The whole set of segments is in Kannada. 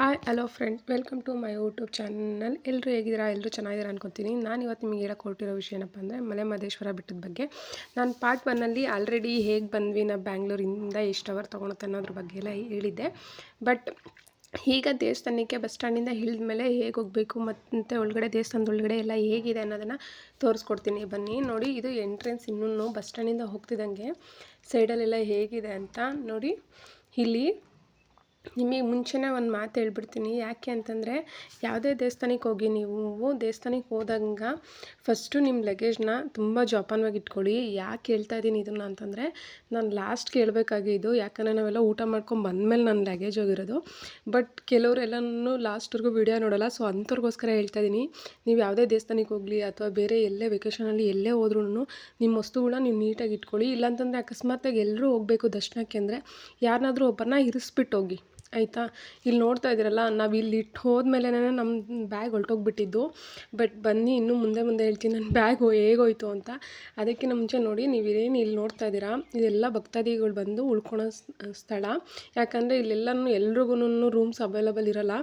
Hi, hello friend. Welcome to my YouTube channel. ಎಲ್ಲರೂ ಹೇಗಿದ್ದೀರಾ? ಎಲ್ಲರೂ ಚೆನ್ನಾಗಿದ್ದೀರಾ ಅನ್ಕೊತೀನಿ. ನಾನು ಇವತ್ತು ನಿಮಗೆ ಹೇಳಕ್ಕೆ ಹೊರಟಿರೋ ವಿಷಯ ಏನಪ್ಪ ಅಂದರೆ, ಮಲೆ ಮಹದೇಶ್ವರ ಬೆಟ್ಟದ ಬಗ್ಗೆ. ನಾನು ಪಾರ್ಟ್ ಒನ್ನಲ್ಲಿ ಆಲ್ರೆಡಿ ಹೇಗೆ ಬಂದ್ವಿ ನಾ ಬ್ಯಾಂಗ್ಳೂರಿಂದ ಎಷ್ಟು ಅವರ್ ತೊಗೊಳುತ್ತೆ ಅನ್ನೋದ್ರ ಬಗ್ಗೆ ಎಲ್ಲ ಹೇಳಿದ್ದೆ. ಬಟ್ ಈಗ ದೇವಸ್ಥಾನಕ್ಕೆ ಬಸ್ ಸ್ಟ್ಯಾಂಡಿಂದ ಇಳಿದ ಮೇಲೆ ಹೇಗೆ ಹೋಗಬೇಕು ಮತ್ತು ಒಳಗಡೆ ದೇವಸ್ಥಾನದ ಒಳಗಡೆ ಎಲ್ಲ ಹೇಗಿದೆ ಅನ್ನೋದನ್ನು ತೋರಿಸ್ಕೊಡ್ತೀನಿ. ಬನ್ನಿ, ನೋಡಿ, ಇದು ಎಂಟ್ರೆನ್ಸ್ ಇನ್ನೂ ಬಸ್ ಸ್ಟ್ಯಾಂಡಿಂದ ಹೋಗ್ತಿದ್ದಂಗೆ ಸೈಡಲ್ಲೆಲ್ಲ ಹೇಗಿದೆ ಅಂತ ನೋಡಿ. ಇಲ್ಲಿ ನಿಮಗೆ ಮುಂಚೆನೇ ಒಂದು ಮಾತು ಹೇಳ್ಬಿಡ್ತೀನಿ. ಯಾಕೆ ಅಂತಂದರೆ, ಯಾವುದೇ ದೇವಸ್ಥಾನಕ್ಕೆ ಹೋಗಿ ನೀವು ದೇವಸ್ಥಾನಕ್ಕೆ ಹೋದಂಗೆ ಫಸ್ಟು ನಿಮ್ಮ ಲಗೇಜ್ನ ತುಂಬ ಜೋಪಾನವಾಗಿ ಇಟ್ಕೊಳ್ಳಿ. ಯಾಕೆ ಹೇಳ್ತಾ ಇದ್ದೀನಿ ಇದನ್ನು ಅಂತಂದರೆ, ನಾನು ಲಾಸ್ಟ್ ಕೇಳಬೇಕಾಗಿದ್ದು, ಯಾಕಂದರೆ ನಾವೆಲ್ಲ ಊಟ ಮಾಡ್ಕೊಂಡು ಬಂದಮೇಲೆ ನನ್ನ ಲಗೇಜ್ ಹೋಗಿರೋದು. ಬಟ್ ಕೆಲವರೆಲ್ಲನೂ ಲಾಸ್ಟ್ವರೆಗೂ ವಿಡಿಯೋ ನೋಡೋಲ್ಲ ಸೊ ಅಂಥವ್ರಿಗೋಸ್ಕರ ಹೇಳ್ತಾ ಇದ್ದೀನಿ. ನೀವು ಯಾವುದೇ ದೇವಸ್ಥಾನಕ್ಕೆ ಹೋಗಲಿ ಅಥವಾ ಬೇರೆ ಎಲ್ಲೇ ವೆಕೇಷನಲ್ಲಿ ಎಲ್ಲೇ ಹೋದ್ರೂ ನಿಮ್ಮ ವಸ್ತುಗಳನ್ನ ನೀವು ನೀಟಾಗಿ ಇಟ್ಕೊಳ್ಳಿ. ಇಲ್ಲಾಂತಂದರೆ ಅಕಸ್ಮಾತಾಗಿ ಎಲ್ಲರೂ ಹೋಗಬೇಕು ದರ್ಶನಕ್ಕೆ ಅಂದರೆ ಯಾರನ್ನಾದರೂ ಒಬ್ಬರನ್ನ ಇರಿಸ್ಬಿಟ್ಟು ಹೋಗಿ. ಆಯಿತಾ? ಇಲ್ಲಿ ನೋಡ್ತಾ ಇದ್ದೀರಲ್ಲ, ನಾವು ಇಲ್ಲಿ ಇಟ್ಟು ಹೋದ್ಮೇಲೆ ನಮ್ಮ ಬ್ಯಾಗ್ ಹೊಲ್ಟೋಗ್ಬಿಟ್ಟಿದ್ದು. ಬಟ್ ಬನ್ನಿ, ಇನ್ನೂ ಮುಂದೆ ಮುಂದೆ ಹೇಳ್ತೀನಿ ನನ್ನ ಬ್ಯಾಗ್ ಹೇಗೋಯ್ತು ಅಂತ. ಅದಕ್ಕಿಂತ ಮುಂಚೆ ನೋಡಿ, ನೀವು ಇದೇನು ಇಲ್ಲಿ ನೋಡ್ತಾ ಇದ್ದೀರಾ? ಇದೆಲ್ಲ ಭಕ್ತಾದಿಗಳು ಬಂದು ಉಳ್ಕೊಳೋ ಸ್ಥಳ. ಯಾಕಂದರೆ ಇಲ್ಲೆಲ್ಲನೂ ಎಲ್ರಿಗೂ ರೂಮ್ಸ್ ಅವೈಲಬಲ್ ಇರೋಲ್ಲ.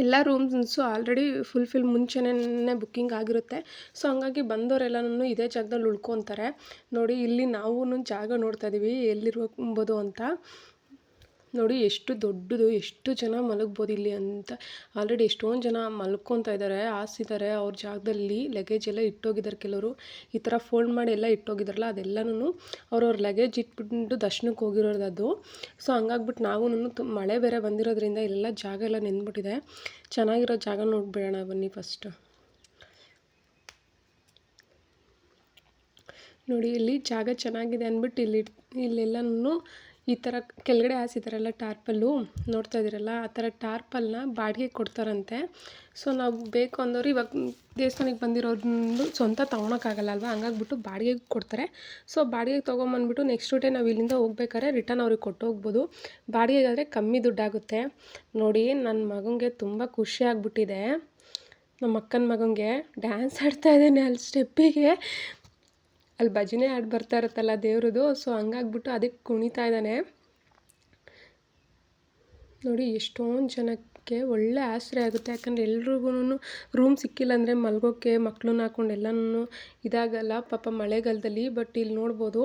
ಎಲ್ಲ ರೂಮ್ಸು ಆಲ್ರೆಡಿ ಫುಲ್ ಫಿಲ್ ಮುಂಚೆನೇ ಬುಕ್ಕಿಂಗ್ ಆಗಿರುತ್ತೆ. ಸೊ ಹಂಗಾಗಿ ಬಂದವರೆಲ್ಲನೂ ಇದೇ ಜಾಗದಲ್ಲಿ ಉಳ್ಕೊತಾರೆ. ನೋಡಿ, ಇಲ್ಲಿ ನಾವು ಜಾಗ ನೋಡ್ತಾ ಇದ್ದೀವಿ ಎಲ್ಲಿರ್ಬೋದು ಅಂತ. ನೋಡಿ ಎಷ್ಟು ದೊಡ್ಡದು, ಎಷ್ಟು ಜನ ಮಲಗ್ಬೋದು ಇಲ್ಲಿ ಅಂತ. ಆಲ್ರೆಡಿ ಎಷ್ಟೊಂದು ಜನ ಮಲ್ಕೊತಾ ಇದ್ದಾರೆ ಹಾಸಿದ್ದಾರೆ ಅವ್ರ ಜಾಗದಲ್ಲಿ ಲಗೇಜ್ ಎಲ್ಲ ಇಟ್ಟೋಗಿದ್ದಾರೆ ಕೆಲವರು. ಈ ಥರ ಫೋಲ್ಡ್ ಮಾಡಿ ಎಲ್ಲ ಇಟ್ಟೋಗಿದ್ದಾರಲ್ಲ ಅದೆಲ್ಲನೂ ಅವ್ರವ್ರ ಲಗೇಜ್ ಇಟ್ಬಿಟ್ಟು ದರ್ಶನಕ್ಕೆ ಹೋಗಿರೋದು ಅದು ಸೊ ಹಂಗಾಗ್ಬಿಟ್ಟು ನಾವು ಮಳೆ ಬೇರೆ ಬಂದಿರೋದ್ರಿಂದ ಇಲ್ಲೆಲ್ಲ ಜಾಗ ಎಲ್ಲ ನೆಂದ್ಬಿಟ್ಟಿದೆ ಚೆನ್ನಾಗಿರೋ ಜಾಗ ನೋಡ್ಬಿಡೋಣ ಬನ್ನಿ ಫಸ್ಟ್ ನೋಡಿ, ಇಲ್ಲಿ ಜಾಗ ಚೆನ್ನಾಗಿದೆ ಅಂದ್ಬಿಟ್ಟು ಇಲ್ಲಿ ಇಲ್ಲೆಲ್ಲನೂ ಈ ಥರ ಕೆಳಗಡೆ ಹಾಸಿದಾರಲ್ಲ ಟಾರ್ಪಲ್ಲು ನೋಡ್ತಾ ಇದ್ದೀರಲ್ಲ, ಆ ಥರ ಟಾರ್ಪಲ್ನ ಬಾಡಿಗೆ ಕೊಡ್ತಾರಂತೆ. ಸೊ ನಾವು ಬೇಕು ಅಂದವರು ಇವಾಗ ದೇವಸ್ಥಾನಕ್ಕೆ ಬಂದಿರೋದು ಸ್ವಂತ ತೊಗೊಳಕ್ಕಾಗಲ್ಲ ಅಲ್ವಾ? ಹಂಗಾಗ್ಬಿಟ್ಟು ಬಾಡಿಗೆಗೆ ಕೊಡ್ತಾರೆ. ಸೊ ಬಾಡಿಗೆಗೆ ತೊಗೊಂಬಂದ್ಬಿಟ್ಟು ನೆಕ್ಸ್ಟ್ ಡೇ ನಾವು ಇಲ್ಲಿಂದ ಹೋಗ್ಬೇಕಾದ್ರೆ ರಿಟರ್ನ್ ಅವ್ರಿಗೆ ಕೊಟ್ಟು ಹೋಗ್ಬೋದು. ಬಾಡಿಗೆಗಾದರೆ ಕಮ್ಮಿ ದುಡ್ಡಾಗುತ್ತೆ. ನೋಡಿ ನನ್ನ ಮಗನಿಗೆ ತುಂಬ ಖುಷಿ ಆಗ್ಬಿಟ್ಟಿದೆ. ನಮ್ಮ ಅಕ್ಕನ ಮಗನಿಗೆ ಡ್ಯಾನ್ಸ್ ಆಡ್ತಾ ಇದ್ದಾನೆ ಅಲ್ಲಿ ಸ್ಟೆಪ್ಪಿಗೆ ಅಲ್ಲಿ ಭಜನೆ ಹಾಡು ಬರ್ತಾ ಇರುತ್ತಲ್ಲ ದೇವ್ರದ್ದು, ಸೊ ಹಂಗಾಗ್ಬಿಟ್ಟು ಅದಕ್ಕೆ ಕುಣಿತಾ ಇದ್ದಾನೆ. ನೋಡಿ, ಎಷ್ಟೊಂದು ಜನಕ್ಕೆ ಒಳ್ಳೆ ಆಶ್ರಯ ಆಗುತ್ತೆ. ಯಾಕಂದರೆ ಎಲ್ರಿಗೂ ರೂಮ್ ಸಿಕ್ಕಿಲ್ಲ ಅಂದರೆ ಮಲ್ಗೋಕ್ಕೆ ಮಕ್ಳನ್ನ ಹಾಕೊಂಡು ಎಲ್ಲನೂ ಇದಾಗಲ್ಲ ಪಾಪ ಮಳೆಗಾಲದಲ್ಲಿ. ಬಟ್ ಇಲ್ಲಿ ನೋಡ್ಬೋದು,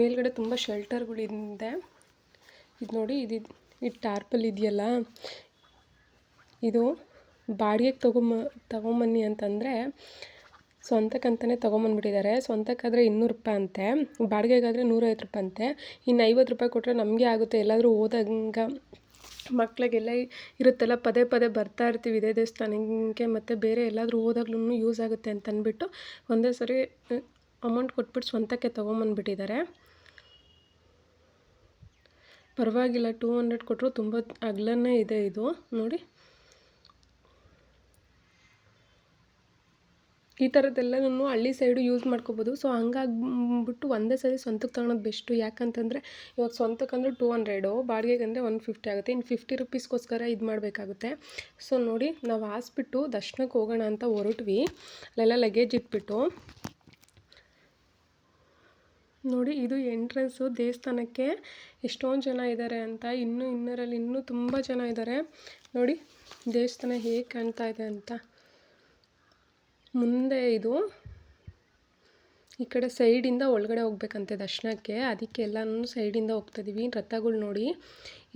ಮೇಲ್ಗಡೆ ತುಂಬ ಶೆಲ್ಟರ್ಗಳಿದೆ ಇದು. ನೋಡಿ, ಇದು ಇದು ಟಾರ್ಪಲ್ ಇದೆಯಲ್ಲ. ಇದು ಬಾಡಿಗೆಗೆ ತಗೊಂಬ, ತಗೊಂಬನ್ನಿ ಅಂತಂದರೆ ಸ್ವಂತಕ್ಕಂತಲೇ ತೊಗೊಂಬಂದ್ಬಿಟ್ಟಿದ್ದಾರೆ. ಸ್ವಂತಕ್ಕಾದರೆ ಇನ್ನೂರು ರೂಪಾಯಿ ಅಂತೆ. ಬಾಡಿಗೆಗಾದರೆ ನೂರೈವತ್ತು ರೂಪಾಯಿ ಅಂತೆ. ಇನ್ನು ಐವತ್ತು ರೂಪಾಯಿ ಕೊಟ್ಟರೆ ನಮಗೆ ಆಗುತ್ತೆ. ಎಲ್ಲಾದರೂ ಹೋದಾಗ ಮಕ್ಕಳಿಗೆಲ್ಲ ಇರುತ್ತಲ್ಲ, ಪದೇ ಪದೇ ಬರ್ತಾ ಇರ್ತೀವಿ ಇದೇ ದೇವಸ್ಥಾನಕ್ಕೆ, ಮತ್ತು ಬೇರೆ ಎಲ್ಲಾದರೂ ಹೋದಾಗ್ಲೂ ಯೂಸ್ ಆಗುತ್ತೆ ಅಂತ ಅಂದ್ಬಿಟ್ಟು ಒಂದೇ ಸರಿ ಅಮೌಂಟ್ ಕೊಟ್ಬಿಟ್ಟು ಸ್ವಂತಕ್ಕೆ ತೊಗೊಂಬಂದ್ಬಿಟ್ಟಿದ್ದಾರೆ. ಪರವಾಗಿಲ್ಲ, ಟೂ ಹಂಡ್ರೆಡ್ ಕೊಟ್ಟರು ತುಂಬ ಅಗ್ಲನೇ ಇದೆ ಇದು. ನೋಡಿ. ಈ ಥರದ್ದೆಲ್ಲನೂ ಹಳ್ಳಿ ಸೈಡು ಯೂಸ್ ಮಾಡ್ಕೋಬೋದು. ಸೊ ಹಂಗಾಗ್ಬಿಟ್ಟು ಒಂದೇ ಸರಿ ಸ್ವಂತಕ್ಕೆ ತಗೊಳೋದು ಬೆಸ್ಟು. ಯಾಕಂತಂದರೆ, ಇವಾಗ ಸ್ವಂತಕ್ಕೆ ಟೂ ಹಂಡ್ರೆಡು ಬಾಡಿಗೆಗೆ ಅಂದರೆ ಒನ್ ಫಿಫ್ಟಿ ಆಗುತ್ತೆ. ಇನ್ನು ಫಿಫ್ಟಿ ರುಪೀಸ್ಗೋಸ್ಕರ ಇದು ಮಾಡಬೇಕಾಗುತ್ತೆ. ಸೊ ನೋಡಿ, ನಾವು ಹಾಸ್ಬಿಟ್ಟು ದರ್ಶನಕ್ಕೆ ಹೋಗೋಣ ಅಂತ ಹೊರಟ್ವಿ. ಅಲ್ಲೆಲ್ಲ ಲಗೇಜ್ ಇಟ್ಬಿಟ್ಟು. ನೋಡಿ, ಇದು ಎಂಟ್ರೆನ್ಸು ದೇವಸ್ಥಾನಕ್ಕೆ ಎಷ್ಟೊಂದು ಜನ ಇದ್ದಾರೆ ಅಂತ. ಇನ್ನೂ ಇನ್ನರಲ್ಲಿ ಇನ್ನೂ ತುಂಬ ಜನ ಇದ್ದಾರೆ ನೋಡಿ, ದೇವಸ್ಥಾನ ಹೇಗೆ ಕಾಣ್ತಾ ಇದೆ ಅಂತ. ಮುಂದೆ ಇದು ಈ ಕಡೆ ಸೈಡಿಂದ ಒಳಗಡೆ ಹೋಗ್ಬೇಕಂತೆ ದರ್ಶನಕ್ಕೆ. ಅದಕ್ಕೆ ಎಲ್ಲನೂ ಸೈಡಿಂದ ಹೋಗ್ತಾಯಿದ್ದೀವಿ ರಥಗಳು ನೋಡಿ,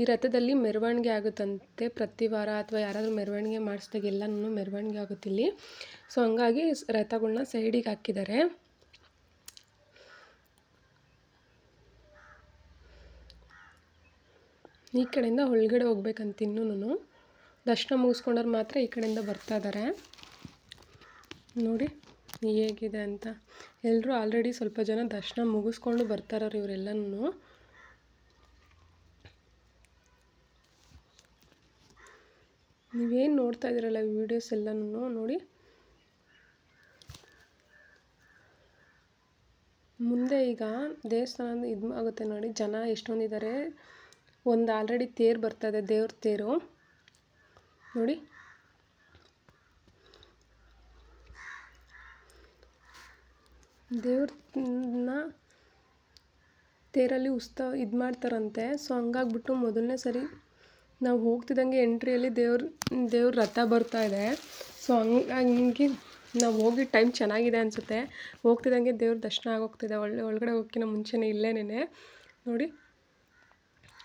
ಈ ರಥದಲ್ಲಿ ಮೆರವಣಿಗೆ ಆಗುತ್ತಂತೆ. ಪ್ರತಿ ವಾರ ಅಥವಾ ಯಾರಾದರೂ ಮೆರವಣಿಗೆ ಮಾಡಿಸಿದಾಗ ಎಲ್ಲನೂ ಮೆರವಣಿಗೆ ಆಗುತ್ತೆ ಇಲ್ಲಿ. ಸೊ ಹಂಗಾಗಿ ರಥಗಳನ್ನ ಸೈಡಿಗೆ ಹಾಕಿದ್ದಾರೆ. ಈ ಕಡೆಯಿಂದ ಒಳಗಡೆ ಹೋಗ್ಬೇಕಂತ ಇನ್ನೂ ದರ್ಶನ ಮುಗಿಸ್ಕೊಂಡವ್ರು ಮಾತ್ರ ಈ ಕಡೆಯಿಂದ ಬರ್ತಾ ಇದ್ದಾರೆ ನೋಡಿ ಹೇಗಿದೆ ಅಂತ. ಎಲ್ಲರೂ ಆಲ್ರೆಡಿ ಸ್ವಲ್ಪ ಜನ ದರ್ಶನ ಮುಗಿಸ್ಕೊಂಡು ಬರ್ತಾರವ್ರು ಇವರೆಲ್ಲನೂ. ನೀವೇನು ನೋಡ್ತಾ ಇದ್ದೀರಲ್ಲ ವೀಡಿಯೋಸ್ ಎಲ್ಲನೂ ನೋಡಿ. ಮುಂದೆ ಈಗ ದೇವಸ್ಥಾನ ಇದು ಆಗುತ್ತೆ ನೋಡಿ, ಜನ ಎಷ್ಟೊಂದಿದ್ದಾರೆ ಒಂದು ಆಲ್ರೆಡಿ ತೇರು ಬರ್ತಾ ಇದೆ, ದೇವ್ರ ತೇರು. ನೋಡಿ. ದೇವ್ರನ್ನ ತೇರಲ್ಲಿ ಉತ್ಸವ ಇದು ಮಾಡ್ತಾರಂತೆ. ಸೊ ಹಂಗಾಗ್ಬಿಟ್ಟು ಮೊದಲನೇ ಸರಿ ನಾವು ಹೋಗ್ತಿದ್ದಂಗೆ ಎಂಟ್ರಿಯಲ್ಲಿ ದೇವ್ರ ದೇವ್ರ ರಥ ಬರ್ತಾ ಇದೆ. ಸೊ ಹಂಗಾಗಿ ನಾವು ಹೋಗಿ ಟೈಮ್ ಚೆನ್ನಾಗಿದೆ ಅನಿಸುತ್ತೆ. ಹೋಗ್ತಿದ್ದಂಗೆ ದೇವ್ರ ದರ್ಶನ ಆಗೋಗ್ತಿದೆ. ಒಳ್ಳೆ, ಒಳಗಡೆ ಹೋಗೋಕ್ಕಿಂತ ಮುಂಚೆನೇ ಇಲ್ಲೇನೇ ನೋಡಿ,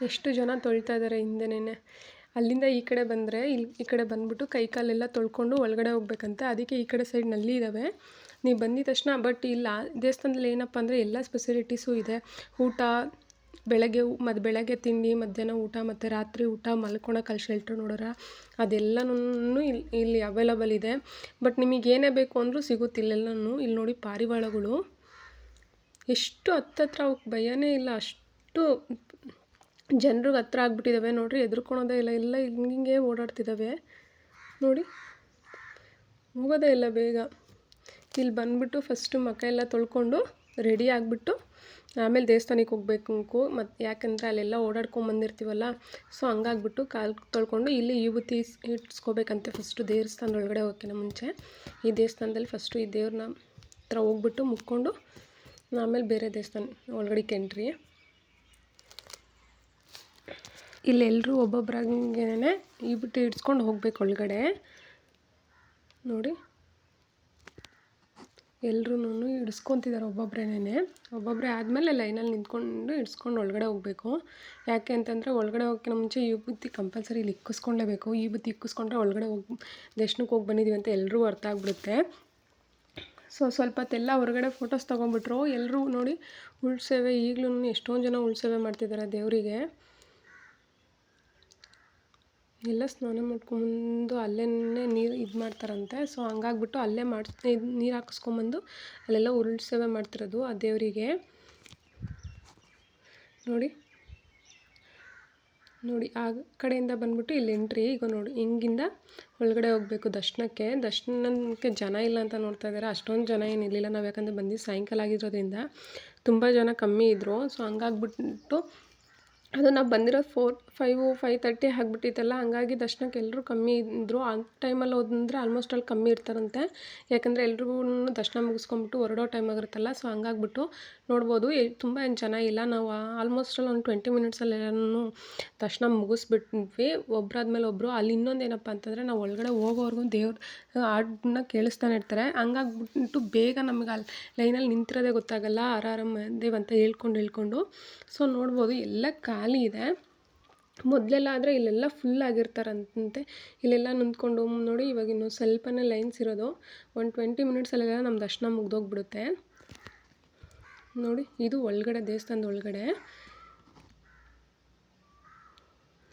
ಎಷ್ಟು ಜನ ತೊಳಿತಾ ಇದ್ದಾರೆ ಹಿಂದೆನೇ ಅಲ್ಲಿಂದ ಈ ಕಡೆ ಬಂದರೆ, ಇಲ್ಲಿ ಈ ಕಡೆ ಬಂದುಬಿಟ್ಟು ಕೈ ಕಾಲೆಲ್ಲ ತೊಳ್ಕೊಂಡು ಒಳಗಡೆ ಹೋಗ್ಬೇಕಂತೆ. ಅದಕ್ಕೆ ಈ ಕಡೆ ಸೈಡ್ನಲ್ಲಿ ಇದ್ದಾವೆ ನೀವು ಬಂದಿದ ತಕ್ಷಣ ಬಟ್ ಇಲ್ಲ, ದೇವಸ್ಥಾನದಲ್ಲಿ ಏನಪ್ಪ ಅಂದರೆ ಎಲ್ಲ ಸ್ಪೆಸಿಲಿಟೀಸು ಇದೆ. ಊಟ, ಬೆಳಗ್ಗೆ ಮತ್ತು ಬೆಳಗ್ಗೆ ತಿಂಡಿ, ಮಧ್ಯಾಹ್ನ ಊಟ ಮತ್ತು ರಾತ್ರಿ ಊಟ ಮಲ್ಕೊಳಕ್ಕೆ ಅಲ್ಲಿ ಶೆಲ್ಟ್ರ್ ನೋಡೋರ ಅದೆಲ್ಲನೂ ಇಲ್ಲಿ ಇಲ್ಲಿ ಅವೈಲಬಲ್ ಇದೆ. ಬಟ್ ನಿಮಗೆ ಏನೇ ಬೇಕು ಅಂದರೂ ಸಿಗುತ್ತೆ ಇಲ್ಲೆಲ್ಲನೂ. ಇಲ್ಲಿ ನೋಡಿ ಪಾರಿವಾಳಗಳು. ಎಷ್ಟು ಹತ್ತತ್ರ ಅವಕ್ಕೆ ಭಯನೇ ಇಲ್ಲ. ಅಷ್ಟು ಜನರಿಗೆ ಹತ್ರ ಆಗ್ಬಿಟ್ಟಿದ್ದಾವೆ ನೋಡಿರಿ, ಎದುರ್ಕೊಳೋದೇ ಇಲ್ಲ. ಎಲ್ಲ ಹಿಂಗಿಂಗೆ ಓಡಾಡ್ತಿದ್ದಾವೆ ನೋಡಿ, ಹೋಗೋದೇ ಇಲ್ಲ ಬೇಗ. ಇಲ್ಲಿ ಬಂದುಬಿಟ್ಟು ಫಸ್ಟು ಮಕ ಎಲ್ಲ ತೊಳ್ಕೊಂಡು ರೆಡಿ ಆಗಿಬಿಟ್ಟು ಆಮೇಲೆ ದೇವಸ್ಥಾನಕ್ಕೆ ಹೋಗ್ಬೇಕು ಮತ್ತು ಯಾಕಂದರೆ ಅಲ್ಲೆಲ್ಲ ಓಡಾಡ್ಕೊಂಬಂದಿರ್ತೀವಲ್ಲ ಸೊ ಹಂಗಾಗ್ಬಿಟ್ಟು ಕಾಲು ತೊಳ್ಕೊಂಡು ಇಲ್ಲಿ ವಿಭೂತಿ ಇಟ್ಸ್ಕೋಬೇಕಂತೆ ಫಸ್ಟು ದೇವಸ್ಥಾನದ ಒಳಗಡೆ ಹೋಗೋಕ್ಕಿಂತ ಮುಂಚೆ. ಈ ದೇವಸ್ಥಾನದಲ್ಲಿ ಫಸ್ಟು ಈ ದೇವ್ರನ್ನ ಹತ್ರ ಹೋಗ್ಬಿಟ್ಟು ಮುಕ್ಕೊಂಡು ಆಮೇಲೆ ಬೇರೆ ದೇವಸ್ಥಾನ ಒಳಗಡೆ ಎಂಟ್ರಿ ಇಲ್ಲೆಲ್ಲರೂ ಒಬ್ಬೊಬ್ರಾಗೇನೆ ವಿಭೂತಿ ಇಡ್ಸ್ಕೊಂಡು ಹೋಗ್ಬೇಕು ಒಳಗಡೆ. ನೋಡಿ. ಎಲ್ರೂ ಇಡ್ಸ್ಕೊತಿದ್ದಾರೆ ಒಬ್ಬೊಬ್ರೇನೇ ಒಬ್ಬೊಬ್ಬರೇ ಆದಮೇಲೆ ಲೈನಲ್ಲಿ ನಿಂತ್ಕೊಂಡು ಇಡ್ಸ್ಕೊಂಡು ಒಳಗಡೆ ಹೋಗಬೇಕು. ಯಾಕೆ ಅಂತಂದರೆ ಒಳಗಡೆ ಹೋಗೋಕ್ಕಿಂತ ಮುಂಚೆ ವಿಭೂತಿ ಕಂಪಲ್ಸರಿ ಇಲ್ಲಿ ಇಕ್ಕಿಸ್ಕೊಳ್ಳೇಬೇಕು ಬುತ್ತಿ ಇಕ್ಕಿಸ್ಕೊಂಡ್ರೆ ಒಳಗಡೆ ಹೋಗಿ ದರ್ಶನಕ್ಕೆ ಹೋಗಿ ಬಂದಿದ್ದೀವಿ ಅಂತ ಎಲ್ಲರೂ ಅರ್ಥ ಆಗಿಬಿಡುತ್ತೆ. ಸೊ ಸ್ವಲ್ಪ ಹೊತ್ತೆಲ್ಲ ಹೊರಗಡೆ ಫೋಟೋಸ್ ತೊಗೊಂಬಿಟ್ರು. ಎಲ್ಲರೂ ನೋಡಿ ಉಳ್ಸೇವೆ. ಈಗಲೂ ಎಷ್ಟೊಂದು ಜನ ಉಳ್ಸೇವೆ ಮಾಡ್ತಿದ್ದಾರೆ ದೇವರಿಗೆ. ಎಲ್ಲ ಸ್ನಾನ ಮಾಡ್ಕೊಂಬಂದು ಅಲ್ಲೇ ನೀರು ಇದು ಮಾಡ್ತಾರಂತೆ. ಸೊ ಹಂಗಾಗ್ಬಿಟ್ಟು ಅಲ್ಲೇ ಮಾಡಿ ಇದು ನೀರು ಹಾಕಿಸ್ಕೊಂಬಂದು ಅಲ್ಲೆಲ್ಲ ಉರುಳು ಸೇವೆ ಮಾಡ್ತಿರೋದು ಆ ದೇವರಿಗೆ. ನೋಡಿ. ನೋಡಿ, ಆ ಕಡೆಯಿಂದ ಬಂದ್ಬಿಟ್ಟು ಇಲ್ಲಿ ಎಂಟ್ರಿ. ಈಗ ನೋಡಿ, ಹಿಂಗಿಂದ ಒಳಗಡೆ ಹೋಗಬೇಕು ದರ್ಶನಕ್ಕೆ. ದರ್ಶನಕ್ಕೆ ಜನ ಇಲ್ಲ ಅಂತ ನೋಡ್ತಾ ಇದ್ದಾರೆ. ಅಷ್ಟೊಂದು ಜನ ಏನಿರಲಿಲ್ಲ ನಾವು ಯಾಕಂದರೆ ಬಂದು ಸಾಯಂಕಾಲ ಆಗಿರೋದ್ರಿಂದ ತುಂಬ ಜನ ಕಮ್ಮಿ ಇದ್ದರು ಸೊ ಹಂಗಾಗ್ಬಿಟ್ಟು ಅದು ನಾವು ಬಂದಿರೋ ಫೋರ್, ಫೈವು, ಫೈವ್ ತರ್ಟಿ ಆಗಿಬಿಟ್ಟಿತ್ತಲ್ಲ, ಹಂಗಾಗಿ ದರ್ಶನಕ್ಕೆ ಎಲ್ಲರೂ ಕಮ್ಮಿ ಇದ್ದರು ಆ ಟೈಮಲ್ಲಿ ಹೋದ್ರೆ ಆಲ್ಮೋಸ್ಟ್ ಅಲ್ಲಿ ಕಮ್ಮಿ ಇರ್ತಾರಂತೆ. ಯಾಕಂದರೆ ಎಲ್ರಿಗೂ ದರ್ಶನ ಮುಗಿಸ್ಕೊಂಬಿಟ್ಟು ಹೊರಡೋ ಟೈಮ್ ಆಗಿರುತ್ತಲ್ಲ, ಸೊ ಹಂಗಾಗ್ಬಿಟ್ಟು ನೋಡ್ಬೋದು. ತುಂಬ ಏನು ಚೆನ್ನಾಗಿಲ್ಲ. ನಾವು ಆಲ್ಮೋಸ್ಟ್ ಅಲ್ಲಿ ಒಂದು ಟ್ವೆಂಟಿ ಮಿನಿಟ್ಸಲ್ಲಿ ಎಲ್ಲನೂ ದರ್ಶನ ಮುಗಿಸ್ಬಿಟ್ವಿ. ಒಬ್ಬರಾದ್ಮೇಲೆ ಒಬ್ಬರು ಅಲ್ಲಿ ಇನ್ನೊಂದು ಏನಪ್ಪ ಅಂತಂದರೆ ನಾವು ಒಳಗಡೆ ಹೋಗೋವರೆಗೂ ದೇವ್ರ ಹಾಡನ್ನ ಕೇಳಿಸ್ತಾನೆ ಇರ್ತಾರೆ. ಹಂಗಾಗ್ಬಿಟ್ಟು ಬೇಗ ನಮಗೆ ಅಲ್ಲಿ ಲೈನಲ್ಲಿ ನಿಂತಿರೋದೇ ಗೊತ್ತಾಗಲ್ಲ. ಆರ್ ಆರ್ ದೇವ್ ಅಂತ ಹೇಳ್ಕೊಂಡು ಹೇಳ್ಕೊಂಡು. ಸೊ ನೋಡ್ಬೋದು, ಎಲ್ಲ ಖಾಲಿ ಇದೆ. ಮೊದಲೆಲ್ಲ ಆದರೆ ಇಲ್ಲೆಲ್ಲ ಫುಲ್ ಆಗಿರ್ತಾರಂತೆ. ಇಲ್ಲೆಲ್ಲ ನಿಂತ್ಕೊಂಡು ನೋಡಿ ಇವಾಗ ಇನ್ನು ಸ್ವಲ್ಪನೇ ಲೈನ್ಸ್ ಇರೋದು. ಒಂದು ಟ್ವೆಂಟಿ ಮಿನಿಟ್ಸಲ್ಲೆಲ್ಲ ನಮ್ಮ ದರ್ಶನ ಮುಗ್ದೋಗ್ಬಿಡುತ್ತೆ. ನೋಡಿ, ಇದು ಒಳಗಡೆ, ದೇವಸ್ಥಾನದ ಒಳಗಡೆ.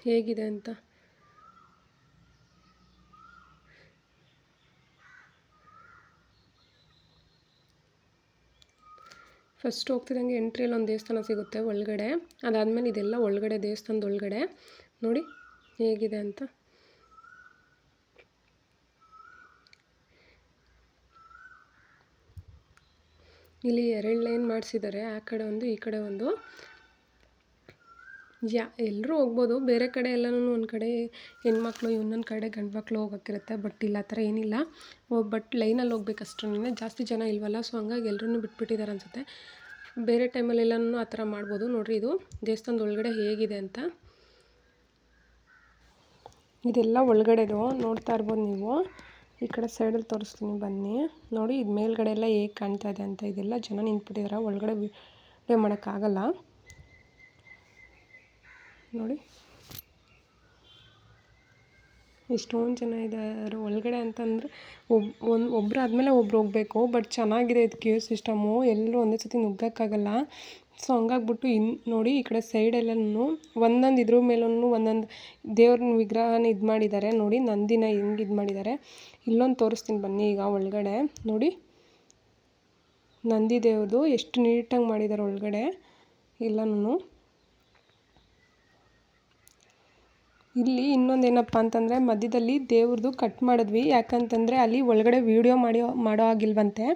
ಹೇಗಿದೆ ಅಂತ. ಫಸ್ಟ್ ಹೋಗ್ತಿದ್ದಂಗೆ ಎಂಟ್ರಿಯಲ್ಲಿ ಒಂದು ದೇವಸ್ಥಾನ ಸಿಗುತ್ತೆ ಒಳಗಡೆ. ಅದಾದಮೇಲೆ ಇದೆಲ್ಲ ಒಳಗಡೆ ದೇವಸ್ಥಾನದ ಒಳಗಡೆ ನೋಡಿ ಹೇಗಿದೆ ಅಂತ. ಇಲ್ಲಿ ಎರಡು ಲೈನ್ ಮಾಡಿಸಿದ್ದಾರೆ. ಆ ಕಡೆ ಒಂದು, ಈ ಕಡೆ ಒಂದು. ಯಾ ಎಲ್ಲರೂ ಹೋಗ್ಬೋದು. ಬೇರೆ ಕಡೆ ಎಲ್ಲನೂ ಒಂದು ಕಡೆ ಹೆಣ್ಮಕ್ಳು ಇನ್ನೊಂದು ಕಡೆ ಗಂಡು ಮಕ್ಕಳು ಹೋಗೋಕ್ಕಿರುತ್ತೆ, ಬಟ್ ಇಲ್ಲ, ಆ ಥರ ಏನಿಲ್ಲ. ಬಟ್ ಲೈನಲ್ಲಿ ಹೋಗ್ಬೇಕು ಜಾಸ್ತಿ ಜನ ಇಲ್ವಲ್ಲ, ಸೊ ಹಂಗಾಗಿ ಎಲ್ಲರೂ ಬಿಟ್ಬಿಟ್ಟಿದ್ದಾರೆ ಅನಿಸುತ್ತೆ. ಬೇರೆ ಟೈಮಲ್ಲೆಲ್ಲನೂ ಆ ಥರ ಮಾಡ್ಬೋದು. ನೋಡಿರಿ ಇದು ದೇವಸ್ಥಾನದ ಒಳಗಡೆ ಹೇಗಿದೆ ಅಂತ. ಇದೆಲ್ಲ ಒಳಗಡೆದು ನೋಡ್ತಾ ಇರ್ಬೋದು ನೀವು. ಈ ಕಡೆ ಸೈಡಲ್ಲಿ ತೋರಿಸ್ತೀನಿ ಬನ್ನಿ. ನೋಡಿ ಇದು ಮೇಲ್ಗಡೆ ಎಲ್ಲ ಹೇಗೆ ಕಾಣ್ತಾ ಇದೆ ಅಂತ. ಇದೆಲ್ಲ ಜನ ನಿಂತ್ಬಿಟ್ಟಿದ್ದಾರೆ ಒಳಗಡೆ ವಿಡಿಯೋ ಮಾಡೋಕ್ಕಾಗಲ್ಲ. ನೋಡಿ. ಎಷ್ಟೊಂದು ಜನ ಇದ್ದಾರೆ ಒಳಗಡೆ ಅಂತಂದರೆ ಒಬ್ ಒಂದು ಒಬ್ರು ಆದಮೇಲೆ ಒಬ್ರು ಹೋಗಬೇಕು ಬಟ್ ಚೆನ್ನಾಗಿದೆ ಇದು ಕ್ಯೂ ಸಿಸ್ಟಮು ಎಲ್ಲರೂ ಒಂದೇ ಸತಿ ನುಗ್ಗೋಕ್ಕಾಗಲ್ಲ. ಸೊ ಹಂಗಾಗ್ಬಿಟ್ಟು ಇನ್ನು ನೋಡಿ ಈ ಕಡೆ ಸೈಡಲ್ಲೂ ಒಂದೊಂದು ಇದ್ರ ಮೇಲೂ ಒಂದೊಂದು ದೇವ್ರನ್ನ ವಿಗ್ರಹನ ಇದು ಮಾಡಿದ್ದಾರೆ ನೋಡಿ ನಂದಿನ ಹೆಂಗೆ ಇದು ಮಾಡಿದ್ದಾರೆ ಇಲ್ಲೊಂದು ತೋರಿಸ್ತೀನಿ ಬನ್ನಿ ಈಗ ಒಳಗಡೆ. ನೋಡಿ. ನಂದಿ ದೇವ್ರದು ಎಷ್ಟು ನೀಟಾಗಿ ಮಾಡಿದ್ದಾರೆ ಒಳಗಡೆ. ಎಲ್ಲನೂ ಇಲ್ಲಿ ಇನ್ನೊಂದೇನಪ್ಪ ಅಂತಂದರೆ ಮಧ್ಯದಲ್ಲಿ ದೇವ್ರದ್ದು ಕಟ್ ಮಾಡಿದ್ವಿ. ಯಾಕಂತಂದರೆ ಅಲ್ಲಿ ಒಳಗಡೆ ವೀಡಿಯೋ ಮಾಡಿಯೋ ಮಾಡೋ ಆಗಿಲ್ವಂತೆ.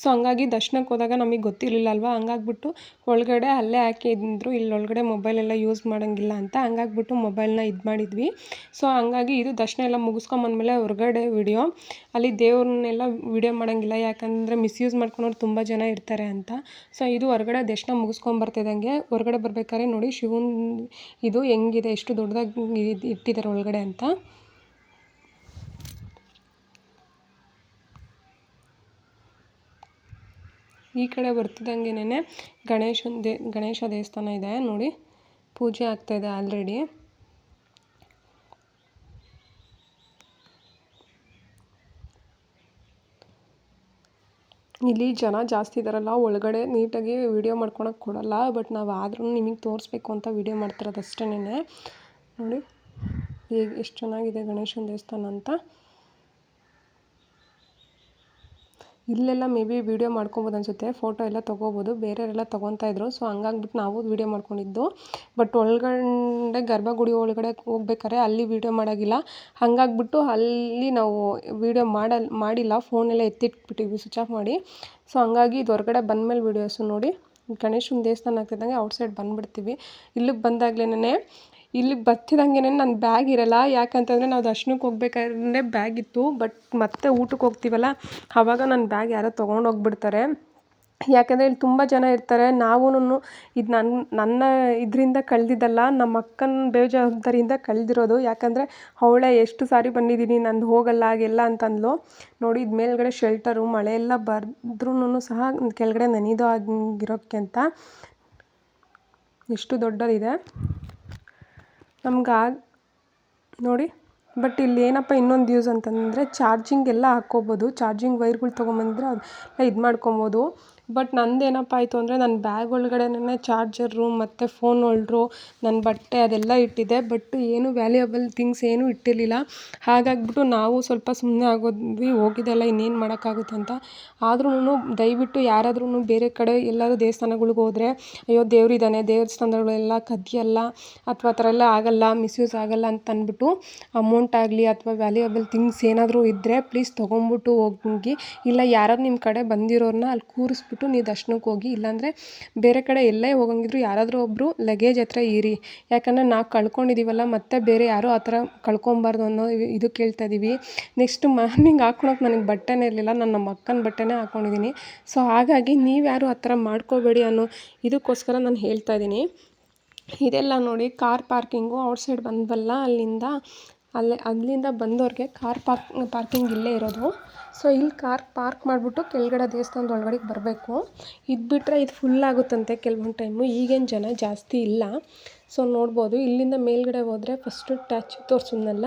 ಸೊ ಹಂಗಾಗಿ ದರ್ಶನಕ್ಕೆ ಹೋದಾಗ ನಮಗೆ ಗೊತ್ತಿರಲಿಲ್ಲ ಅಲ್ವಾ ಹಂಗಾಗ್ಬಿಟ್ಟು ಒಳಗಡೆ ಅಲ್ಲೇ ಹಾಕಿದ್ರು ಇಲ್ಲಿ ಒಳಗಡೆ ಮೊಬೈಲೆಲ್ಲ ಯೂಸ್ ಮಾಡೋಂಗಿಲ್ಲ ಅಂತ ಹಂಗಾಗ್ಬಿಟ್ಟು ಮೊಬೈಲ್ನ ಇದು ಮಾಡಿದ್ವಿ. ಸೊ ಹಂಗಾಗಿ ಇದು ದರ್ಶನ ಎಲ್ಲ ಮುಗಿಸ್ಕೊಂಬಂದ್ಮೇಲೆ ಹೊರಗಡೆ ವೀಡಿಯೋ ಅಲ್ಲಿ ದೇವ್ರನ್ನೆಲ್ಲ ವೀಡಿಯೋ ಮಾಡೋಂಗಿಲ್ಲ. ಯಾಕಂದರೆ ಮಿಸ್ಯೂಸ್ ಮಾಡ್ಕೊಳೋರು ತುಂಬ ಜನ ಇರ್ತಾರೆ ಅಂತ. ಸೊ ಇದು ಹೊರಗಡೆ ದರ್ಶನ ಮುಗಿಸ್ಕೊಂಬರ್ತಿದ್ದಂಗೆ ಹೊರಗಡೆ ಬರ್ಬೇಕಾದ್ರೆ ನೋಡಿ ಶಿವನ ಇದು ಹೆಂಗಿದೆ, ಎಷ್ಟು ದೊಡ್ಡದಾಗಿ ಇಟ್ಟಿದ್ದಾರೆ ಒಳಗಡೆ ಅಂತ. ಈ ಕಡೆ ಬರ್ತಿದ್ದಂಗೆನೇ ಗಣೇಶನ ದೇ, ಗಣೇಶ ದೇವಸ್ಥಾನ ಇದೆ. ನೋಡಿ, ಪೂಜೆ ಆಗ್ತಾಯಿದೆ ಆಲ್ರೆಡಿ ಇಲ್ಲಿ ಜನ ಜಾಸ್ತಿ ಇದ್ದಾರಲ್ಲ ಒಳಗಡೆ ನೀಟಾಗಿ ವೀಡಿಯೋ ಮಾಡ್ಕೊಳಕ್ಕೆ ಕೊಡಲ್ಲ ಬಟ್ ನಾವು ಆದ್ರೂ ನಿಮಗೆ ತೋರಿಸ್ಬೇಕು ಅಂತ ವೀಡಿಯೋ ಮಾಡ್ತಿರೋದು ಅಷ್ಟೇನೆ ನೋಡಿ, ಹೇಗೆ ಎಷ್ಟು ಚೆನ್ನಾಗಿದೆ ಗಣೇಶನ ದೇವಸ್ಥಾನ ಅಂತ. ಇಲ್ಲೆಲ್ಲ ಮೇ ಬಿ ವೀಡಿಯೋ ಮಾಡ್ಕೊಬೋದು ಅನಿಸುತ್ತೆ. ಫೋಟೋ ಎಲ್ಲ ತೊಗೋಬೋದು. ಬೇರೆಯವರೆಲ್ಲ ತೊಗೊತಾ ಇದ್ರು. ಸೊ ಹಂಗಾಗ್ಬಿಟ್ಟು ನಾವು ವೀಡಿಯೋ ಮಾಡ್ಕೊಂಡಿದ್ದು. ಬಟ್ ಒಳಗಡೆ, ಗರ್ಭಗುಡಿ ಒಳಗಡೆ ಹೋಗ್ಬೇಕಾದ್ರೆ ಅಲ್ಲಿ ವೀಡಿಯೋ ಮಾಡೋಂಗಿಲ್ಲ. ಹಾಗಾಗ್ಬಿಟ್ಟು ಅಲ್ಲಿ ನಾವು ವೀಡಿಯೋ ಮಾಡಲ್, ಮಾಡಿಲ್ಲ. ಫೋನೆಲ್ಲ ಎತ್ತಿಟ್ಬಿಟ್ಟಿದ್ವಿ ಸ್ವಿಚ್ ಆಫ್ ಮಾಡಿ. ಸೊ ಹಂಗಾಗಿ ಇದು ಹೊರಗಡೆ ಬಂದಮೇಲೆ ವೀಡಿಯೋಸು ನೋಡಿ. ಗಣೇಶನ ದೇವಸ್ಥಾನ ಆಗ್ತಿದ್ದಂಗೆ ಔಟ್ಸೈಡ್ ಬಂದುಬಿಡ್ತೀವಿ. ಇಲ್ಲಿಗೆ ಬಂದಾಗ್ಲೇ ಇಲ್ಲಿಗೆ ಬರ್ತಿದ್ದಂಗೆ ನನ್ನ ಬ್ಯಾಗ್ ಇರಲ್ಲ. ಯಾಕಂತಂದರೆ ನಾವು ದರ್ಶನಕ್ಕೆ ಹೋಗ್ಬೇಕಾದ್ರೆ ಬ್ಯಾಗ್ ಇತ್ತು. ಬಟ್ ಮತ್ತೆ ಊಟಕ್ಕೆ ಹೋಗ್ತೀವಲ್ಲ ಆವಾಗ ನನ್ನ ಬ್ಯಾಗ್ ಯಾರೋ ತೊಗೊಂಡು ಹೋಗ್ಬಿಡ್ತಾರೆ. ಯಾಕಂದರೆ ಇಲ್ಲಿ ತುಂಬ ಜನ ಇರ್ತಾರೆ. ನಾವೂನು ಇದು ನನ್ನ ನನ್ನ ಇದರಿಂದ ಕಳೆದಿದ್ದಲ್ಲ ನಮ್ಮ ಅಕ್ಕನ ಬೇಜವಾಬ್ದಾರಿಯಿಂದ ಕಳೆದಿರೋದು. ಯಾಕಂದರೆ ಅವಳೆ ಎಷ್ಟು ಸಾರಿ ಬಂದಿದ್ದೀನಿ ನಂದು ಹೋಗಲ್ಲ, ಹಾಗೆಲ್ಲ ಅಂತಂದ್ಲು. ನೋಡಿ, ಇದು ಮೇಲ್ಗಡೆ ಶೆಲ್ಟರು ಮಳೆ ಎಲ್ಲ ಬರ್ದ್ರೂ ಸಹ ಕೆಳಗಡೆ ನೆನೆದು ಆಗಿರೋಕ್ಕೆ ಅಂತ. ಎಷ್ಟು ದೊಡ್ಡದಿದೆ. ನಮ್ಗೆ ಆಗ ನೋಡಿ ಬಟ್ ಇಲ್ಲಿ ಏನಪ್ಪ ಇನ್ನೊಂದು ಯೂಸ್ ಅಂತಂದರೆ ಚಾರ್ಜಿಂಗ್ ಎಲ್ಲ ಹಾಕ್ಕೋಬೋದು. ಚಾರ್ಜಿಂಗ್ ವೈರ್ಗಳು ತೊಗೊಂಬಂದ್ರೆ ಅದು ಇದು ಮಾಡ್ಕೊಬೋದು. ಬಟ್ ನಂದು ಏನಪ್ಪ ಆಯಿತು ಅಂದರೆ ನನ್ನ ಬ್ಯಾಗ್ ಒಳಗಡೆನೇ ಚಾರ್ಜರು ಮತ್ತು ಫೋನ್ ಹೋಲ್ಡ್ರು ನನ್ನ ಬಟ್ಟೆ ಅದೆಲ್ಲ ಇಟ್ಟಿದ್ದೆ ಬಟ್ ಏನು ವ್ಯಾಲ್ಯೂಯಬಲ್ ಥಿಂಗ್ಸ್ ಏನೂ ಇಟ್ಟಿರಲಿಲ್ಲ. ಹಾಗಾಗಿಬಿಟ್ಟು ನಾವು ಸ್ವಲ್ಪ ಸುಮ್ಮನೆ ಆಗೋದ್ವಿ, ಹೋಗಿದ್ದೆಲ್ಲ ಇನ್ನೇನು ಮಾಡೋಕ್ಕಾಗುತ್ತೆ ಅಂತ. ಆದ್ರೂ ದಯವಿಟ್ಟು ಯಾರಾದ್ರೂ ಬೇರೆ ಕಡೆ ಎಲ್ಲಾದ್ರೂ ದೇವಸ್ಥಾನಗಳ್ಗೆ ಹೋದರೆ, ಅಯ್ಯೋ ದೇವರಿದ್ದಾನೆ ದೇವಸ್ಥಾನಗಳೆಲ್ಲ ಕದಿಯಲ್ಲ, ಅಥವಾ ಆ ಥರ ಎಲ್ಲ ಆಗಲ್ಲ ಮಿಸ್ಯೂಸ್ ಆಗೋಲ್ಲ ಅಂತ ಅಂದ್ಬಿಟ್ಟು ಅಮೌಂಟ್ ಆಗಲಿ ಅಥವಾ ವ್ಯಾಲ್ಯೂಯಬಲ್ ಥಿಂಗ್ಸ್ ಏನಾದರೂ ಇದ್ದರೆ ಪ್ಲೀಸ್ ತೊಗೊಂಬಿಟ್ಟು ಹೋಗಿ. ಇಲ್ಲ ಯಾರಾದ್ರೂ ನಿಮ್ಮ ಕಡೆ ಬಂದಿರೋರನ್ನ ಅಲ್ಲಿ ಕೂರಿಸ್ಬಿಟ್ಟು ನೀವು ದರ್ಶನಕ್ಕೆ ಹೋಗಿ, ಇಲ್ಲಾಂದರೆ ಬೇರೆ ಕಡೆ ಎಲ್ಲೇ ಹೋಗಂಗಿದ್ರು ಯಾರಾದರೂ ಒಬ್ಬರು ಲಗೇಜ್ ಹತ್ರ ಇರಿ. ಯಾಕಂದರೆ ನಾವು ಕಳ್ಕೊಂಡಿದ್ದೀವಲ್ಲ ಮತ್ತೆ ಬೇರೆ ಯಾರೂ ಆ ಥರ ಕಳ್ಕೊಬಾರ್ದು ಅನ್ನೋ ಇದು ಕೇಳ್ತಾ ಇದ್ದೀವಿ ನೆಕ್ಸ್ಟ್ ಮಾರ್ನಿಂಗ್ ಹಾಕೊಳಕ್ಕೆ ನನಗೆ ಬಟ್ಟೆನೇ ಇರಲಿಲ್ಲ, ನಾನು ನಮ್ಮ ಅಕ್ಕನ ಬಟ್ಟೆನೇ ಹಾಕ್ಕೊಂಡಿದ್ದೀನಿ ಸೊ ಹಾಗಾಗಿ ನೀವು ಯಾರು ಆ ಥರ ಮಾಡ್ಕೋಬೇಡಿ ಅನ್ನೋ ಇದಕ್ಕೋಸ್ಕರ ನಾನು ಹೇಳ್ತಾ ಇದ್ದೀನಿ ಇದೆಲ್ಲ ನೋಡಿ, ಕಾರ್ ಪಾರ್ಕಿಂಗು ಔಟ್ಸೈಡ್ ಬಂದ್ವಲ್ಲ ಅಲ್ಲಿಂದ, ಅಲ್ಲೇ, ಅಲ್ಲಿಂದ ಬಂದವ್ರಿಗೆ ಕಾರ್ ಪಾರ್ಕ್, ಪಾರ್ಕಿಂಗ್ ಇಲ್ಲೇ ಇರೋದು. ಸೊ ಇಲ್ಲಿ ಕಾರ್ ಪಾರ್ಕ್ ಮಾಡಿಬಿಟ್ಟು ಕೆಳಗಡೆ ದೇವಸ್ಥಾನದ ಒಳಗಡೆಗೆ ಬರಬೇಕು. ಇದು ಬಿಟ್ಟರೆ ಇದು ಫುಲ್ ಆಗುತ್ತಂತೆ ಕೆಲವೊಂದು ಟೈಮು ಈಗೇನು ಜನ ಜಾಸ್ತಿ ಇಲ್ಲ. ಸೊ ನೋಡ್ಬೋದು, ಇಲ್ಲಿಂದ ಮೇಲ್ಗಡೆ ಹೋದರೆ ಫಸ್ಟು ಟಚ್ ತೋರಿಸಿದ್ನಲ್ಲ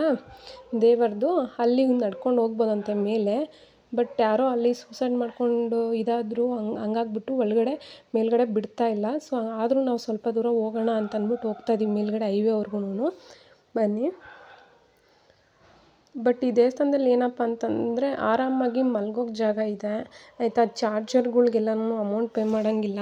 ದೇವರದು. ಅಲ್ಲಿಗೆ ನಡ್ಕೊಂಡು ಹೋಗ್ಬೋದಂತೆ ಮೇಲೆ. ಬಟ್ ಯಾರೋ ಅಲ್ಲಿ ಸೂಸೈಡ್ ಮಾಡಿಕೊಂಡು ಇದಾದರೂ, ಹಂಗೆ, ಹಂಗಾಗ್ಬಿಟ್ಟು ಒಳಗಡೆ, ಮೇಲ್ಗಡೆ ಬಿಡ್ತಾ ಇಲ್ಲ. ಸೊ ಆದರೂ ನಾವು ಸ್ವಲ್ಪ ದೂರ ಹೋಗೋಣ ಅಂತ ಅಂದ್ಬಿಟ್ಟು ಹೋಗ್ತಾ ಇದ್ದೀವಿ ಮೇಲ್ಗಡೆ ಹೈವೇವರ್ಗೂನು ಬನ್ನಿ. ಬಟ್ ಈ ದೇವಸ್ಥಾನದಲ್ಲಿ ಏನಪ್ಪ ಅಂತಂದರೆ ಆರಾಮಾಗಿ ಮಲ್ಗೋಕ್ಕೆ ಜಾಗ ಇದೆ. ಆಯಿತಾ? ಚಾರ್ಜರ್ಗಳಿಗೆಲ್ಲನೂ ಅಮೌಂಟ್ ಪೇ ಮಾಡೋಂಗಿಲ್ಲ.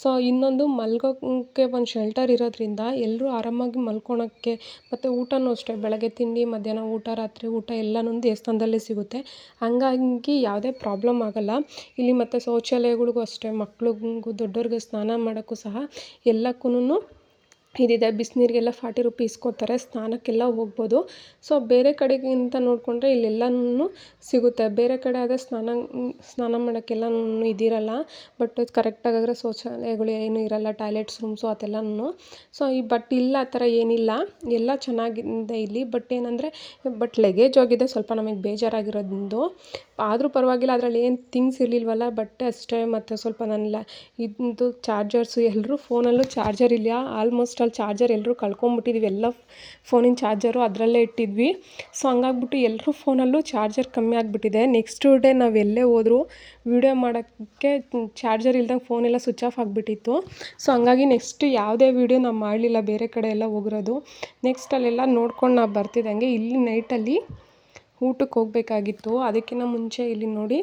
ಸೊ ಇನ್ನೊಂದು ಮಲ್ಗೋಕ್ಕೆ ಒಂದು ಶೆಲ್ಟರ್ ಇರೋದ್ರಿಂದ ಎಲ್ಲರೂ ಆರಾಮಾಗಿ ಮಲ್ಕೊಳಕ್ಕೆ ಮತ್ತು ಊಟನೂ ಅಷ್ಟೇ. ಬೆಳಗ್ಗೆ ತಿಂಡಿ, ಮಧ್ಯಾಹ್ನ ಊಟ, ರಾತ್ರಿ ಊಟ ಎಲ್ಲನೂ ದೇವಸ್ಥಾನದಲ್ಲೇ ಸಿಗುತ್ತೆ. ಹಂಗಾಗಿ ಯಾವುದೇ ಪ್ರಾಬ್ಲಮ್ ಆಗೋಲ್ಲ. ಇಲ್ಲಿ ಮತ್ತು ಶೌಚಾಲಯಗಳಿಗೂ ಅಷ್ಟೇ, ಮಕ್ಳಿಗೂ, ದೊಡ್ಡವ್ರಿಗೆ ಸ್ನಾನ ಮಾಡೋಕ್ಕೂ ಸಹ ಎಲ್ಲಕ್ಕೂನು ಇದಿದೆ, ಬಿಸಿನೀರಿಗೆಲ್ಲ ಫಾರ್ಟಿ ರುಪೀಸ್ ಕೊಡ್ತಾರೆ, ಸ್ನಾನಕ್ಕೆಲ್ಲ ಹೋಗ್ಬೋದು. ಸೊ, ಬೇರೆ ಕಡೆಗಿಂತ ನೋಡಿಕೊಂಡ್ರೆ ಇಲ್ಲೆಲ್ಲನೂ ಸಿಗುತ್ತೆ. ಬೇರೆ ಕಡೆ ಆದರೆ ಸ್ನಾನ ಸ್ನಾನ ಮಾಡೋಕ್ಕೆಲ್ಲನೂ ಇದಿರಲ್ಲ. ಬಟ್ ಕರೆಕ್ಟಾಗಿ ಆದರೆ ಶೌಚಾಲಯಗಳು ಏನೂ ಇರಲ್ಲ, ಟಾಯ್ಲೆಟ್ಸ್, ರೂಮ್ಸು ಅದೆಲ್ಲನೂ ಸೊ, ಈ ಬಟ್ ಇಲ್ಲ, ಆ ಥರ ಏನಿಲ್ಲ. ಎಲ್ಲ ಚೆನ್ನಾಗಿದೆ ಇಲ್ಲಿ. ಬಟ್ ಏನಂದರೆ, ಬಟ್ ಲಗೇಜ್ ಹೋಗಿದೆ ಸ್ವಲ್ಪ ನಮಗೆ ಬೇಜಾರಾಗಿರೋದು ಆದರೂ ಪರವಾಗಿಲ್ಲ, ಅದರಲ್ಲಿ ಏನು ಥಿಂಗ್ಸ್ ಇರಲಿಲ್ವಲ್ಲ. ಬಟ್ಟೆ ಅಷ್ಟೇ, ಮತ್ತು ಸ್ವಲ್ಪ ನನ್ನ ಇದು ಚಾರ್ಜರ್ಸು ಎಲ್ಲರೂ ಫೋನಲ್ಲೂ ಚಾರ್ಜರ್ ಇಲ್ಲ. ಆಲ್ಮೋಸ್ಟ್ ಚಾರ್ಜರ್ ಎಲ್ಲರೂ ಕಳ್ಕೊಂಬಿಟ್ಟಿದ್ದೀವಿ ಎಲ್ಲ ಫೋನಿನ ಚಾರ್ಜರು ಅದರಲ್ಲೇ ಇಟ್ಟಿದ್ವಿ. ಸೊ ಹಂಗಾಗ್ಬಿಟ್ಟು ಎಲ್ಲರೂ ಫೋನಲ್ಲೂ ಚಾರ್ಜರ್ ಕಮ್ಮಿ ಆಗಿಬಿಟ್ಟಿದೆ. ನೆಕ್ಸ್ಟ್ ಡೇ ನಾವು ಎಲ್ಲೇ ಹೋದರೂ ವೀಡಿಯೋ ಮಾಡೋಕ್ಕೆ ಚಾರ್ಜರ್ ಇಲ್ದಂಗೆ ಫೋನೆಲ್ಲ ಸ್ವಿಚ್ ಆಫ್ ಆಗಿಬಿಟ್ಟಿತ್ತು. ಸೊ ಹಂಗಾಗಿ ನೆಕ್ಸ್ಟ್ ಯಾವುದೇ ವೀಡಿಯೋ ನಾವು ಮಾಡಲಿಲ್ಲ, ಬೇರೆ ಕಡೆ ಎಲ್ಲ ಹೋಗಿರೋದು. ನೆಕ್ಸ್ಟ್ ಅಲ್ಲೆಲ್ಲ ನೋಡ್ಕೊಂಡು ನಾವು ಬರ್ತಿದ್ದಂಗೆ ಇಲ್ಲಿ ನೈಟಲ್ಲಿ ಊಟಕ್ಕೆ ಹೋಗಬೇಕಾಗಿತ್ತು. ಅದಕ್ಕಿಂತ ಮುಂಚೆ ಇಲ್ಲಿ ನೋಡಿ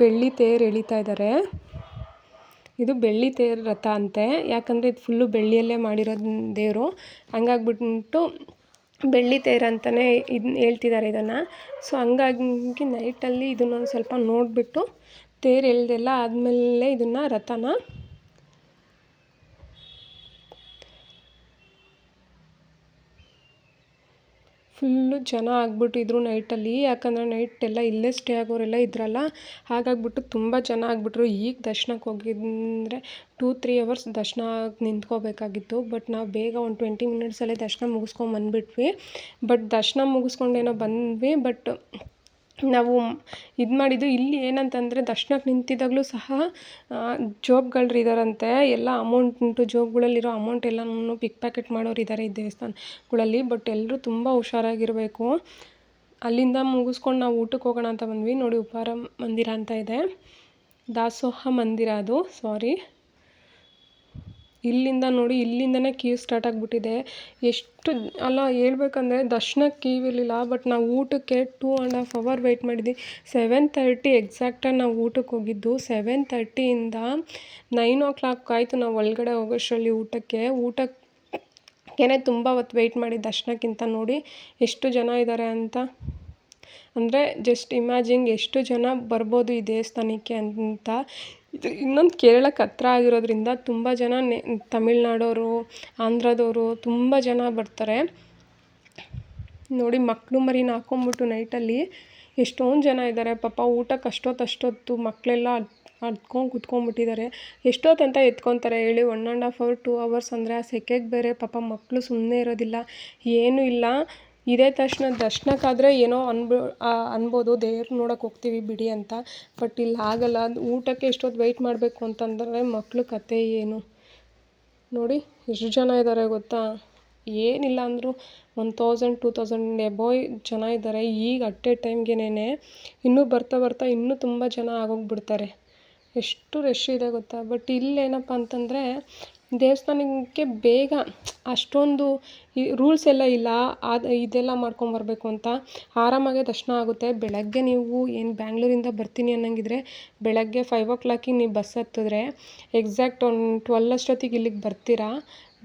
ಬೆಳ್ಳಿ ತೇರು ಎಳಿತಾ ಇದ್ದಾರೆ. ಇದು ಬೆಳ್ಳಿ ತೇರು ರಥ ಅಂತೆ. ಯಾಕಂದರೆ ಇದು ಫುಲ್ಲು ಬೆಳ್ಳಿಯಲ್ಲೇ ಮಾಡಿರೋದು ದೇವರು. ಹಂಗಾಗ್ಬಿಟ್ಟು ಬೆಳ್ಳಿ ತೇರು ಅಂತಲೇ ಇದನ್ನ ಹೇಳ್ತಿದ್ದಾರೆ ಇದನ್ನು. ಸೊ ಹಂಗಾಗಿ ನೈಟಲ್ಲಿ ಇದನ್ನೊಂದು ಸ್ವಲ್ಪ ನೋಡಿಬಿಟ್ಟು ತೇರು ಎಳ್ದೆಲ್ಲ ಆದಮೇಲೆ ಇದನ್ನು ರಥನ ಫುಲ್ಲು ಜನ ಆಗಿಬಿಟ್ಟಿದ್ರು ನೈಟಲ್ಲಿ. ಯಾಕಂದರೆ ನೈಟ್ ಎಲ್ಲ ಇಲ್ಲೇ ಸ್ಟೇ ಆಗೋರೆಲ್ಲ ಇದ್ರಲ್ಲ. ಹಾಗಾಗ್ಬಿಟ್ಟು ತುಂಬ ಜನ ಆಗಿಬಿಟ್ರು. ಈಗ ದರ್ಶನಕ್ಕೆ ಹೋಗಿದ್ರೆ ಟೂ ತ್ರೀ ಅವರ್ಸ್ ದರ್ಶನ ನಿಂತ್ಕೋಬೇಕಾಗಿತ್ತು. ಬಟ್ ನಾವು ಬೇಗ ಒಂದು ಟ್ವೆಂಟಿ ಮಿನಿಟ್ಸಲ್ಲೇ ದರ್ಶನ ಮುಗಿಸ್ಕೊಂಡು ಬಂದುಬಿಟ್ವಿ ಬಟ್ ದರ್ಶನ ಮುಗಿಸ್ಕೊಂಡೇನೋ ಬಂದ್ವಿ. ಬಟ್ ನಾವು ಇದು ಮಾಡಿದ್ದು ಇಲ್ಲಿ ಏನಂತಂದರೆ ದರ್ಶನಕ್ಕೆ ನಿಂತಿದ್ದಾಗಲೂ ಸಹ ಜೋಬ್ಗಳ್ರು ಇದ್ದಾರಂತೆ ಎಲ್ಲ ಅಮೌಂಟು ಜೋಬ್ಗಳಲ್ಲಿರೋ ಅಮೌಂಟ್ ಎಲ್ಲನೂ ಪಿಕ್ ಪ್ಯಾಕೆಟ್ ಮಾಡೋರು ಇದ್ದಾರೆ ಈ ದೇವಸ್ಥಾನಗಳಲ್ಲಿ ಬಟ್ ಎಲ್ಲರೂ ತುಂಬ ಹುಷಾರಾಗಿರಬೇಕು. ಅಲ್ಲಿಂದ ಮುಗಿಸ್ಕೊಂಡು ನಾವು ಊಟಕ್ಕೆ ಹೋಗೋಣ ಅಂತ ಬಂದ್ವಿ. ನೋಡಿ ಉಪಹಾರ ಮಂದಿರ ಅಂತ ಇದೆ. ದಾಸೋಹ ಮಂದಿರ ಅದು ಸಾರಿ ಇಲ್ಲಿಂದ ನೋಡಿ ಇಲ್ಲಿಂದನೇ ಕ್ಯೂ ಸ್ಟಾರ್ಟ್ ಆಗಿಬಿಟ್ಟಿದೆ. ಎಷ್ಟು ಅಲ್ಲ, ಹೇಳ್ಬೇಕಂದ್ರೆ ದರ್ಶನ ಕ್ಯೂ ಇರಲಿಲ್ಲ ಬಟ್ ನಾವು ಊಟಕ್ಕೆ two and half hour wait ಮಾಡಿದ್ವಿ. ಸೆವೆನ್ ತರ್ಟಿ ಎಕ್ಸಾಕ್ಟಾಗಿ ನಾವು ಊಟಕ್ಕೆ ಹೋಗಿದ್ದು. ಸೆವೆನ್ ತರ್ಟಿಯಿಂದ ನೈನ್ ಓ ಕ್ಲಾಕ್ ಆಯಿತು ನಾವು ಒಳಗಡೆ ಹೋಗೋಷ್ಟರಲ್ಲಿ ಊಟಕ್ಕೆ. ಊಟಕ್ಕೆ ತುಂಬ ಹೊತ್ತು ವೆಯ್ಟ್ ಮಾಡಿ ದರ್ಶನಕ್ಕಿಂತ ನೋಡಿ ಎಷ್ಟು ಜನ ಇದ್ದಾರೆ ಅಂತ. ಅಂದರೆ ಜಸ್ಟ್ ಇಮ್ಯಾಜಿನ್ ಎಷ್ಟು ಜನ ಬರ್ಬೋದು ಈ ದೇವಸ್ಥಾನಕ್ಕೆ ಅಂತ. ಇದು ಇನ್ನೊಂದು ಕೇರಳಕ್ಕೆ ಹತ್ರ ಆಗಿರೋದ್ರಿಂದ ತುಂಬ ಜನ ನೆ, ತಮಿಳ್ನಾಡೋರು, ಆಂಧ್ರದವರು ತುಂಬ ಜನ ಬರ್ತಾರೆ. ನೋಡಿ ಮಕ್ಕಳು ಮರಿನ ಹಾಕ್ಕೊಂಬಿಟ್ಟು ನೈಟಲ್ಲಿ ಎಷ್ಟೊಂದು ಜನ ಇದ್ದಾರೆ. ಪಾಪ ಊಟಕ್ಕೆ ಅಷ್ಟೊತ್ತು ಅಷ್ಟೊತ್ತು ಮಕ್ಕಳೆಲ್ಲ ಹತ್ಕೊಂಡು ಕುತ್ಕೊಂಡ್ಬಿಟ್ಟಿದ್ದಾರೆ. ಎಷ್ಟೊತ್ತಂತ ಎತ್ಕೊತಾರೆ ಹೇಳಿ one and half hour two hours ಅಂದರೆ ಆ ಸೆಕೆಗೆ ಬೇರೆ ಪಾಪ ಮಕ್ಕಳು ಸುಮ್ಮನೆ ಇರೋದಿಲ್ಲ. ಏನೂ ಇಲ್ಲ. ಇದೇ ತಕ್ಷಣ ದರ್ಶನಕ್ಕಾದರೆ ಏನೋ ಅನ್ಬೋ ಅನ್ಬೋದು, ದೇವ್ರು ನೋಡೋಕೆ ಹೋಗ್ತೀವಿ ಬಿಡಿ ಅಂತ. ಬಟ್ ಇಲ್ಲಿ ಆಗಲ್ಲ. ಊಟಕ್ಕೆ ಎಷ್ಟೊತ್ತು ವೆಯ್ಟ್ ಮಾಡಬೇಕು ಅಂತಂದರೆ ಮಕ್ಳ ಕತೆ ಏನು? ನೋಡಿ, ಎಷ್ಟು ಜನ ಇದ್ದಾರೆ ಗೊತ್ತಾ? ಏನಿಲ್ಲ ಅಂದರೂ one thousand two thousand above ಜನ ಇದ್ದಾರೆ ಈಗ ಅಟ್ ಎ ಟೈಮ್ಗೆನೇ ಇನ್ನೂ ಬರ್ತಾ ಬರ್ತಾ ಇನ್ನೂ ತುಂಬ ಜನ ಆಗೋಗ್ಬಿಡ್ತಾರೆ. ಎಷ್ಟು ರಶ್ ಇದೆ ಗೊತ್ತಾ? ಬಟ್ ಇಲ್ಲೇನಪ್ಪ ಅಂತಂದರೆ ದೇವಸ್ಥಾನಕ್ಕೆ ಬೇಗ ಅಷ್ಟೊಂದು ರೂಲ್ಸ್ ಎಲ್ಲ ಇಲ್ಲ. ಅದು ಇದೆಲ್ಲ ಮಾಡ್ಕೊಂಬರ್ಬೇಕು ಅಂತ. ಆರಾಮಾಗೆ ದರ್ಶನ ಆಗುತ್ತೆ. ಬೆಳಗ್ಗೆ ನೀವು ಏನು ಬ್ಯಾಂಗ್ಳೂರಿಂದ ಬರ್ತೀನಿ ಅನ್ನಂಗಿದ್ರೆ ಬೆಳಗ್ಗೆ ಫೈವ್ ಓ ಕ್ಲಾಕಿಗೆ ನೀವು ಬಸ್ ಹತ್ತಿದ್ರೆ ಎಕ್ಸಾಕ್ಟ್ ಒಂದು ಟ್ವೆಲ್ ಅಷ್ಟೊತ್ತಿಗೆ ಇಲ್ಲಿಗೆ ಬರ್ತೀರಾ.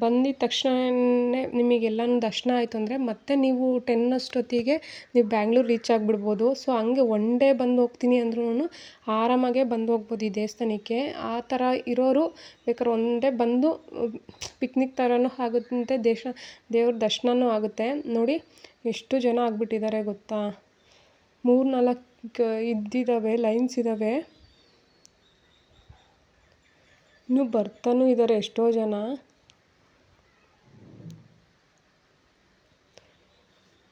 ಬಂದಿದ್ದ ತಕ್ಷಣನೇ ನಿಮಗೆಲ್ಲನೂ ದರ್ಶನ ಆಯಿತು ಅಂದರೆ ಮತ್ತೆ ನೀವು ಟೆನ್ ಅಷ್ಟೊತ್ತಿಗೆ ನೀವು ಬ್ಯಾಂಗ್ಳೂರು ರೀಚ್ ಆಗಿಬಿಡ್ಬೋದು. ಸೊ ಹಂಗೆ ಒನ್ ಡೇ ಬಂದು ಹೋಗ್ತೀನಿ ಅಂದ್ರೂ ಆರಾಮಾಗೆ ಬಂದು ಹೋಗ್ಬೋದು ಈ ದೇವಸ್ಥಾನಕ್ಕೆ. ಆ ಥರ ಇರೋರು ಬೇಕಾದ್ರೆ ಡೇ ಬಂದು ಪಿಕ್ನಿಕ್ ಥರನೂ ಆಗುತ್ತೆ, ದೇಶ, ದೇವ್ರ ದರ್ಶನನೂ ಆಗುತ್ತೆ. ನೋಡಿ, ಎಷ್ಟು ಜನ ಆಗಿಬಿಟ್ಟಿದ್ದಾರೆ ಗೊತ್ತಾ? ಮೂರು ನಾಲ್ಕು ಇದ್ದಿದ್ದಾವೆ ಲೈನ್ಸ್ ಇದ್ದಾವೆ ಇನ್ನೂ ಬರ್ತಾನೂ ಇದ್ದಾರೆ ಎಷ್ಟೋ ಜನ.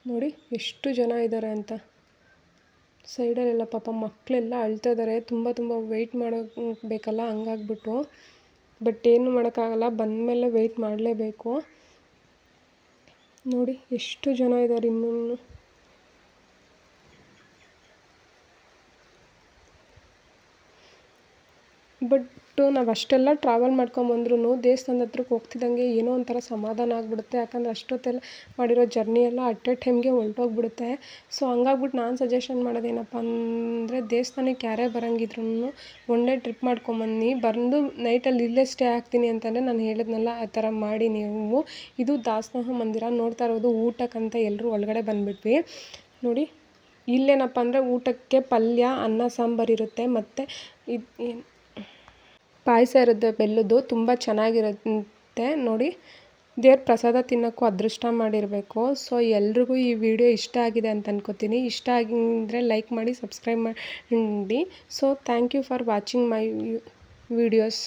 ನೋಡಿ ಎಷ್ಟು ಜನ ಇದ್ದಾರೆ ಅಂತ. ಸೈಡಲ್ಲೆಲ್ಲ ಪಾಪ ಮಕ್ಕಳೆಲ್ಲ ಅಳ್ತಾ ಇದ್ದಾರೆ. ತುಂಬ ತುಂಬ ವೆಯ್ಟ್ ಬೇಕಲ್ಲ ಹಂಗಾಗ್ಬಿಟ್ಟು. ಬಟ್ ಏನು ಮಾಡೋಕ್ಕಾಗಲ್ಲ, ಬಂದಮೇಲೆ ವೆಯ್ಟ್ ಮಾಡಲೇಬೇಕು. ನೋಡಿ ಎಷ್ಟು ಜನ ಇದ್ದಾರೆ ಇನ್ನೂ ಬಟ್ ನಾವು ಅಷ್ಟೆಲ್ಲ ಟ್ರಾವೆಲ್ ಮಾಡ್ಕೊಂಬಂದ್ರೂ ದೇವಸ್ಥಾನದ ಹತ್ರಕ್ಕೆ ಹೋಗ್ತಿದ್ದಂಗೆ ಏನೋ ಒಂಥರ ಸಮಾಧಾನ ಆಗಿಬಿಡುತ್ತೆ. ಯಾಕಂದರೆ ಅಷ್ಟೊತ್ತೆಲ್ಲ ಮಾಡಿರೋ ಜರ್ನಿ ಎಲ್ಲ ಅಟ್ ಎ ಟೈಮ್ಗೆ ಹೊರ್ಟೋಗ್ಬಿಡುತ್ತೆ. ಸೊ ಹಂಗಾಗ್ಬಿಟ್ಟು ನಾನು ಸಜೆಷನ್ ಮಾಡೋದೇನಪ್ಪ ಅಂದರೆ ದೇವಸ್ಥಾನಕ್ಕೆ ಯಾರೇ ಬರೋಂಗಿದ್ರೂ ಒನ್ ಡೇ ಟ್ರಿಪ್ ಮಾಡ್ಕೊಂಬನ್ನಿ ಬಂದು ನೈಟಲ್ಲಿ ಇಲ್ಲೇ ಸ್ಟೇ ಆಗ್ತೀನಿ ಅಂತಂದರೆ ನಾನು ಹೇಳಿದ್ನಲ್ಲ, ಆ ಥರ ಮಾಡಿ ನೀವು. ಇದು ದಾಸೋಹ ಮಂದಿರ, ನೋಡ್ತಾ ಇರೋದು ಊಟಕ್ಕಂತ ಎಲ್ಲರೂ ಒಳಗಡೆ ಬಂದುಬಿಟ್ವಿ. ನೋಡಿ, ಇಲ್ಲೇನಪ್ಪ ಅಂದರೆ ಊಟಕ್ಕೆ ಪಲ್ಯ, ಅನ್ನ, ಸಾಂಬಾರು ಇರುತ್ತೆ. ಮತ್ತು ಇದು ಏನು ಪಾಯಸ ಇರುತ್ತೆ ಬೆಲ್ಲದ್ದು ತುಂಬ ಚೆನ್ನಾಗಿರುತ್ತೆ ನೋಡಿ. ದೇವ್ರ ಪ್ರಸಾದ ತಿನ್ನೋಕ್ಕೂ ಅದೃಷ್ಟ ಮಾಡಿರಬೇಕು. ಸೊ ಎಲ್ರಿಗೂ ಈ ವಿಡಿಯೋ ಇಷ್ಟ ಆಗಿದೆ ಅಂತ ಅನ್ಕೋತೀನಿ. ಇಷ್ಟ ಆಗಿದ್ರೆ ಲೈಕ್ ಮಾಡಿ ಸಬ್ಸ್ಕ್ರೈಬ್ ಮಾಡಿ. So thank you for watching my videos